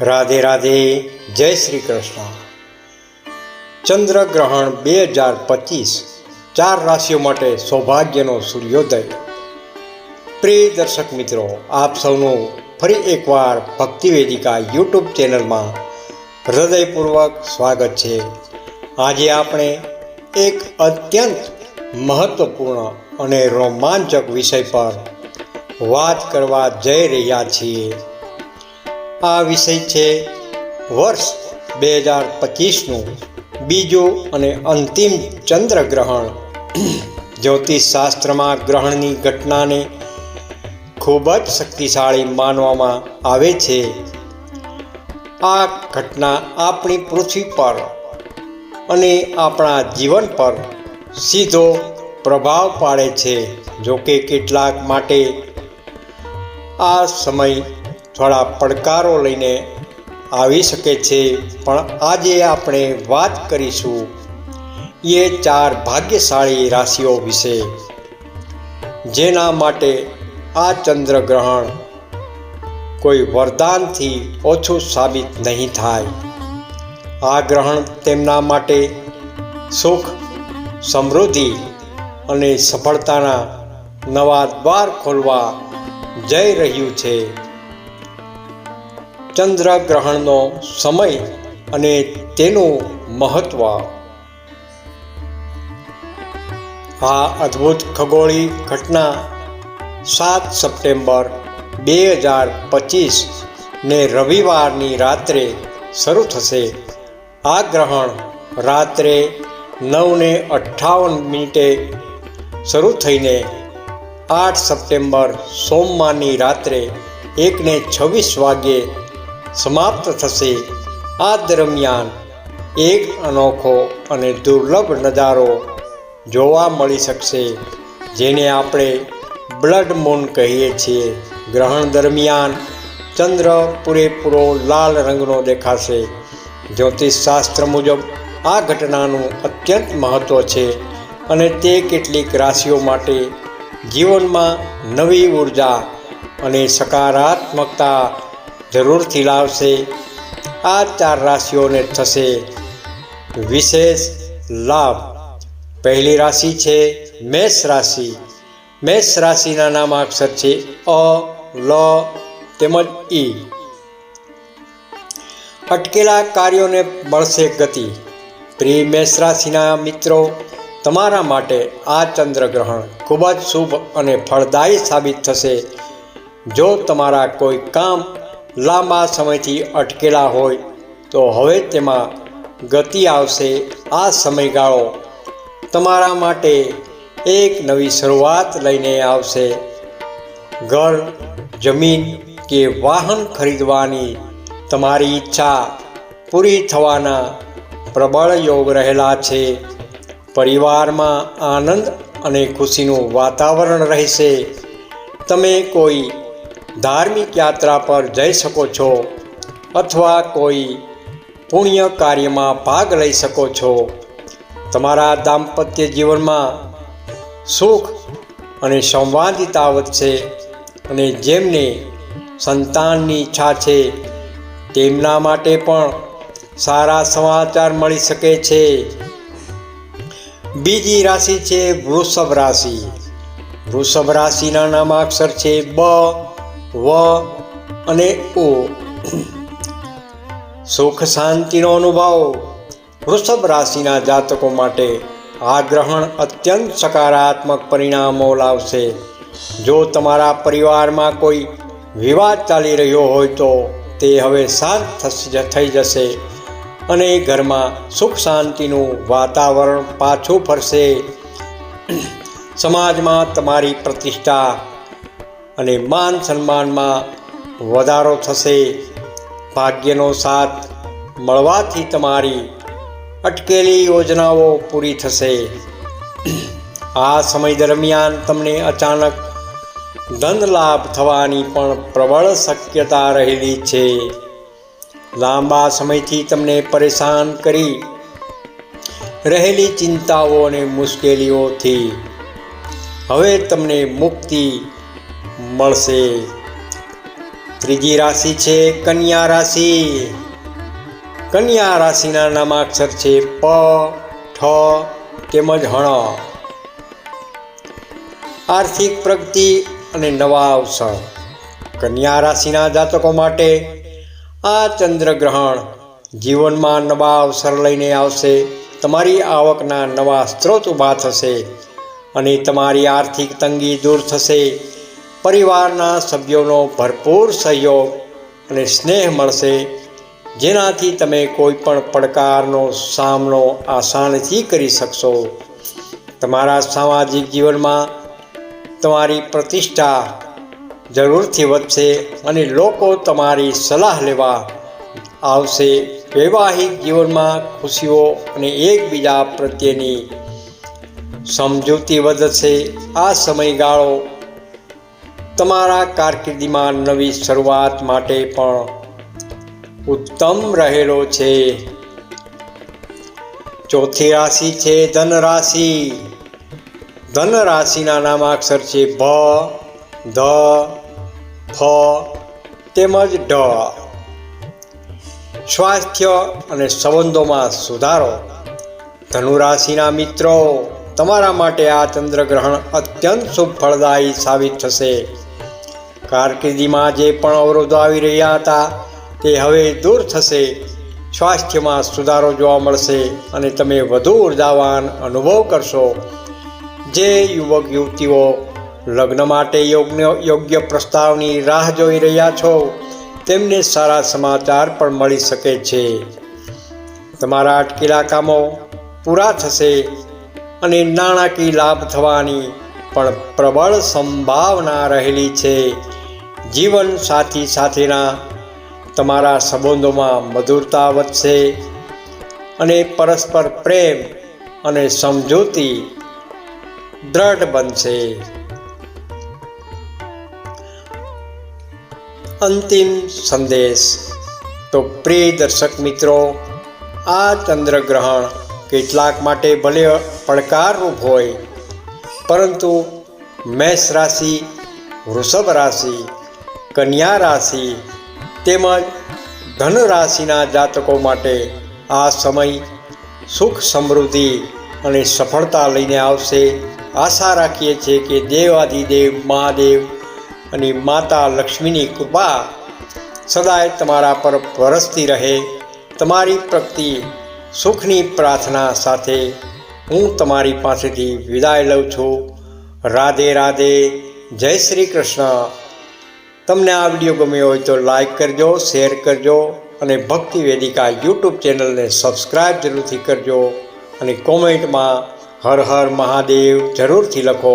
રાધે રાધે, જય શ્રી કૃષ્ણ. ચંદ્રગ્રહણ બે હજાર પચીસ, ચાર રાશિઓ માટે સૌભાગ્યનો સૂર્યોદય. પ્રિય દર્શક મિત્રો, આપ સૌનું ફરી એકવાર ભક્તિ વેદિકા યુટ્યુબ ચેનલમાં હૃદયપૂર્વક સ્વાગત છે. આજે આપણે એક અત્યંત મહત્વપૂર્ણ અને રોમાંચક વિષય પર વાત કરવા જઈ રહ્યા છીએ. આ વિષય છે વર્ષ બે હજાર પચીસનું બીજું અને અંતિમ ચંદ્રગ્રહણ. જ્યોતિષશાસ્ત્રમાં ગ્રહણની ઘટનાને ખૂબ જ શક્તિશાળી માનવામાં આવે છે. આ ઘટના આપણી પૃથ્વી પર અને આપણા જીવન પર સીધો પ્રભાવ પાડે છે. જોકે કેટલાક માટે આ સમય થોડા પડકારો લઈને આવી શકે છે. પણ આજે આપણે વાત કરીશું એ ચાર ભાગ્યશાળી રાશિઓ વિશે. જેના માટે આ ચંદ્રગ્રહણ કોઈ વરદાનથી ઓછું સાબિત નહીં થાય. આ ગ્રહણ તેમના માટે સુખ, સમૃદ્ધિ અને સફળતાના નવા દ્વાર ખોલવા જઈ રહ્યું છે. ચંદ્રગ્રહણનો સમય અને તેનું મહત્વ. આ અદ્ભુત ખગોળી ઘટના સાત સપ્ટેમ્બર બે હજાર પચીસ ને રવિવારની રાત્રે શરૂ થશે. આ ગ્રહણ રાત્રે નવને અઠ્ઠાવન મિનિટે શરૂ થઈને આઠ સપ્ટેમ્બર સોમવારની રાત્રે એકને છવ્વીસ વાગ્યે સમાપ્ત થશે. આ દરમિયાન એક અનોખો અને દુર્લભ નજારો જોવા મળી શકશે, જેને આપણે બ્લડ મૂન કહીએ છીએ. ગ્રહણ દરમિયાન ચંદ્ર પૂરેપૂરો લાલ રંગનો દેખાશે. જ્યોતિષ શાસ્ત્ર મુજબ આ ઘટનાનું અત્યંત મહત્ત્વ છે અને તે કેટલીક રાશિઓ માટે જીવનમાં નવી ઊર્જા અને સકારાત્મકતા જરૂરથી લાવશે. આ ચાર રાશિઓને થશે વિશેષ લાભ. પહેલી રાશિ છે મેષ રાશિ. મેષ રાશિના નામાક્ષર છે અ, લ, તેમજ ઈ. અટકેલા કાર્યોને મળશે ગતિ. પ્રિય મેષ રાશિના મિત્રો, તમારા માટે આ ચંદ્રગ્રહણ ખૂબ જ શુભ અને ફળદાયી સાબિત થશે. જો તમારા કોઈ કામ લાંબા સમયથી અટકેલા હોય, તો હવે તેમાં ગતિ આવશે. આ સમયગાળો તમારા માટે એક નવી શરૂઆત લઈને આવશે. ઘર, જમીન કે વાહન ખરીદવાની તમારી ઈચ્છા પૂરી થવાના પ્રબળ યોગ રહેલા છે. પરિવારમાં આનંદ અને ખુશીનું વાતાવરણ રહેશે. તમે કોઈ ધાર્મિક યાત્રા પર જઈ શકો છો અથવા કોઈ પુણ્ય કાર્યમાં ભાગ લઈ શકો છો. તમારા દાંપત્ય જીવનમાં સુખ અને સંવાદિતા વધશે અને જેમને સંતાનની ઈચ્છા છે, તેમના માટે પણ સારા સમાચાર મળી શકે છે. બીજી રાશિ છે વૃષભ રાશિ. વૃષભ રાશિના નામાક્ષર છે બ વ અને ઓ. સુખ શાંતિનો અનુભવ. વૃષભ રાશિના જાતકો માટે આ ગ્રહણ અત્યંત સકારાત્મક પરિણામો લાવશે. જો તમારા પરિવારમાં કોઈ વિવાદ ચાલી રહ્યો હોય તો તે હવે શાંત થઈ જશે અને ઘરમાં સુખ શાંતિનું વાતાવરણ પાછું ફરશે. સમાજમાં તમારી પ્રતિષ્ઠા અને માન સન્માનમાં વધારો થશે. ભાગ્યનો સાથ મળવાથી તમારી અટકેલી યોજનાઓ પૂરી થશે. આ સમય દરમિયાન તમને અચાનક ધન લાભ થવાની પણ પ્રબળ શક્યતા રહેલી છે. લાંબા સમયથી તમને પરેશાન કરી રહેલી ચિંતાઓ અને મુશ્કેલીઓથી હવે તમને મુક્તિ મળશે. ત્રીજી રાશિ છે કન્યા રાશિ. કન્યા રાશિના નામાક્ષર છે પ, ઠ તેમજ હણ. આર્થિક પ્રગતિ અને નવા અવસર. કન્યા રાશિના જાતકો માટે આ ચંદ્રગ્રહણ જીવનમાં નવા અવસર લઈને આવશે. તમારી આવકના નવા સ્ત્રોત ઊભા થશે અને તમારી આર્થિક તંગી દૂર થશે. પરિવારના સભ્યોનો ભરપૂર સહયોગ અને સ્નેહ મળશે, જેનાથી તમે કોઈ પણ પડકારનો સામનો આસાનીથી કરી શકશો. તમારા સામાજિક જીવનમાં તમારી પ્રતિષ્ઠા જરૂરથી વધશે અને લોકો તમારી સલાહ લેવા આવશે. વૈવાહિક જીવનમાં ખુશીઓ અને એકબીજા પ્રત્યેની સમજૂતી વધશે. આ સમયગાળો તમારા કારકિર્દીમાં નવી શરૂઆત માટે પણ ઉત્તમ રહેલો છે. ચોથી રાશિ છે ધન રાશિ ધન રાશિના નામાક્ષર છે ભ, ધ, ફ, તેમજ ઢ સ્વાસ્થ્ય અને સંબંધોમાં સુધારો. ધનુ રાશિના મિત્રો, તમારા માટે આ ચંદ્રગ્રહણ અત્યંત શુભ ફળદાયી સાબિત થશે. કારકિર્દીમાં જે પણ અવરોધો આવી રહ્યા હતા, તે હવે દૂર થશે. સ્વાસ્થ્યમાં સુધારો જોવા મળશે અને તમે વધુ ઉર્જાવાન અનુભવ કરશો. જે યુવક, યુવતીઓ લગ્ન માટે યોગ્ય યોગ્ય પ્રસ્તાવની રાહ જોઈ રહ્યા છો, તેમને સારા સમાચાર પણ મળી શકે છે. તમારા અટકેલા કામો પૂરા થશે અને નાણાકીય લાભ થવાની પણ પ્રબળ સંભાવના રહેલી છે. જીવન સાથી સાથેના તમારા સંબંધોમાં મધુરતા વધશે અને પરસ્પર પ્રેમ અને સમજૂતી દ્રઢ બનશે. અંતિમ સંદેશ. તો પ્રિય દર્શક મિત્રો, આ ચંદ્રગ્રહણ કેટલાક માટે ભલે પડકારરૂપ હોય, પરંતુ મેષ રાશિ વૃષભ રાશિ કન્યા રાશિ તેમજ ધન રાશિના જાતકો માટે આ સમય સુખ સમૃદ્ધિ અને સફળતા લઈને આવશે. આશા રાખીએ છીએ કે દેવાદિદેવ મહાદેવ અને માતા લક્ષ્મીની કૃપા સદાય તમારા પર વરસતી રહે. તમારી પ્રગતિ, સુખની પ્રાર્થના સાથે હું તમારી પાસેથી વિદાય લઉં છું. રાધે રાધે, જય શ્રી કૃષ્ણ. તમને આ વીડિયો ગમ્યો હોય તો લાઇક કરજો, શેર કરજો અને ભક્તિ વેદિકા યુટ્યુબ ચેનલને સબસ્ક્રાઈબ જરૂરથી કરજો અને કોમેન્ટમાં હર હર મહાદેવ જરૂરથી લખો.